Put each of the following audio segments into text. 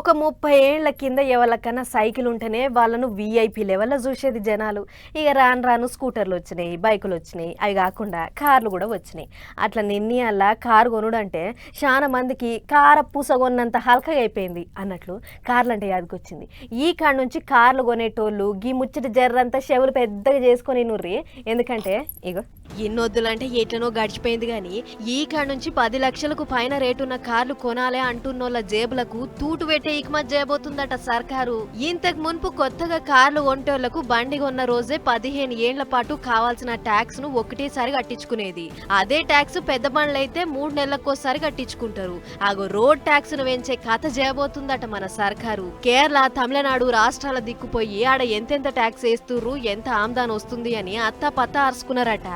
ఒక ముప్పై ఏళ్ళ కింద ఎవరికన్నా సైకిల్ ఉంటేనే వాళ్ళను వీఐపీ లెవెల్లో చూసేది జనాలు. ఇక రాను రాను స్కూటర్లు వచ్చినాయి బైకులు వచ్చినాయి అవి కాకుండా కార్లు కూడా వచ్చినాయి. అట్లా నిన్ని అలా కారు కొనుడంటే చాలా మందికి కార పూస కొన్నంత హల్కగా అయిపోయింది అన్నట్లు కార్లు అంటే యాదకొచ్చింది. ఈ కాడ నుంచి కార్లు కొనేటోళ్ళు గీ ముచ్చటి జర్రంతా చెవులు పెద్దగా చేసుకొని నుర్రి. ఎందుకంటే ఇగో ఎన్నొద్దులంటే ఎట్లనో గడిచిపోయింది కానీ ఈ కాడ నుంచి పది లక్షలకు పైన రేటున్న కార్లు కొనాలే అంటున్నోళ్ళ జేబులకు తూటు పెట్టే ఇకమత్ చేయబోతుందట సర్కారు. ఇంతకు మున్పు కొత్తగా కార్లు ఒంటోళ్ళకు బండి కొన్న రోజే పదిహేను ఏళ్ళ పాటు కావాల్సిన ట్యాక్స్ను ఒకటేసారి కట్టించుకునేది. అదే ట్యాక్స్ పెద్ద బండ్లైతే మూడు నెలలకోసారి కట్టించుకుంటారు. ఆగో రోడ్ ట్యాక్స్ను పెంచే కథ చేయబోతుందట మన సర్కారు. కేరళ తమిళనాడు రాష్ట్రాల దిక్కుపోయి ఆడ ఎంతెంత ట్యాక్స్ వేస్తుర్రు ఎంత ఆమ్దాన్ వస్తుంది అని అత్త పత్త అరుచుకున్నారట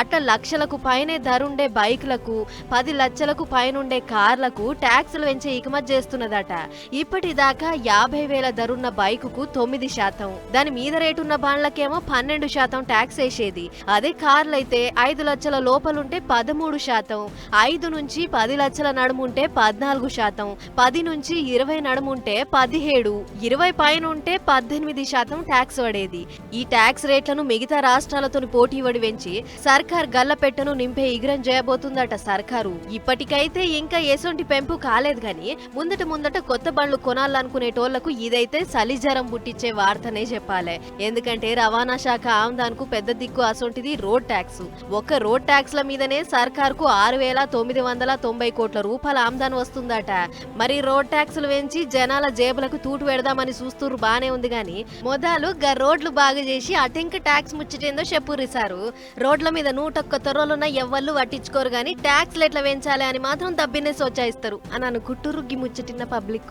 అట్లా లక్షలకు పైనే ధరుండే బైక్లకు పది లక్షలకు పైనుండే కార్లకు ట్యాక్సులు పెంచే ఇకమత్ చేస్తున్నదట. ఇప్పటిదాకా యాభై వేల ధరున్న బైకుకు తొమ్మిది శాతం. దాని మీద రేటున్న బండ్లకేమో పన్నెండు శాతం ట్యాక్స్ వేసేది. అదే కార్లైతే ఐదు లక్షల లోపలుంటే పదమూడు శాతం. ఐదు నుంచి పది లక్షల నడుముంటే పద్నాలుగు శాతం. పది నుంచి ఇరవై నడుముంటే పదిహేడు. ఇరవై పైన ఉంటే పద్దెనిమిది శాతం ట్యాక్స్ పడేది. ఈ ట్యాక్స్ రేట్లను మిగతా రాష్ట్రాలతో పోటీ పడి పెంచి సర్కార్ గల్లపెట్టను నింపే ఇగ్రం చేయబోతుందట సర్కారు. ఇప్పటికైతే ఇంకా ఎసొంటి పెంపు కాలేదు గాని ముందట ముందట కొత్త పండ్లు కొనాలనుకునేటోళ్ళకు ఇదైతే సలిజరం పుట్టించే వార్తనే చెప్పాలి. ఎందుకంటే రవాణా శాఖ ఆమ్దాన్కు పెద్ద దిక్కు అసొంటిది రోడ్ ట్యాక్స్. ఒక్క రోడ్ ట్యాక్స్ల మీదనే సర్కార్కు ఆరు వేల తొమ్మిది వందల తొంభై కోట్ల రూపాయల ఆమ్దాన్ వస్తుందట. మరి రోడ్ ట్యాక్సులు పెంచి జనాల జేబులకు తూటు పెడదామని చూస్తురు బానే ఉంది గాని. మొదలు గా రోడ్లు బాగా చేసి అటెంక ట్యాక్స్ ముచ్చటేందో చెప్పుర్రి రోడ్ల మీద నూటొక్క తొర్రలున్న ఎవ్వళ్ళు పట్టించుకోరు గాని ట్యాక్స్లు ఎట్లా పెంచాలి అని మాత్రం దబ్బినే సోచాయిస్తారు అని అనుకుంటురు రుగ్గి ముచ్చటిన్న పబ్లిక్.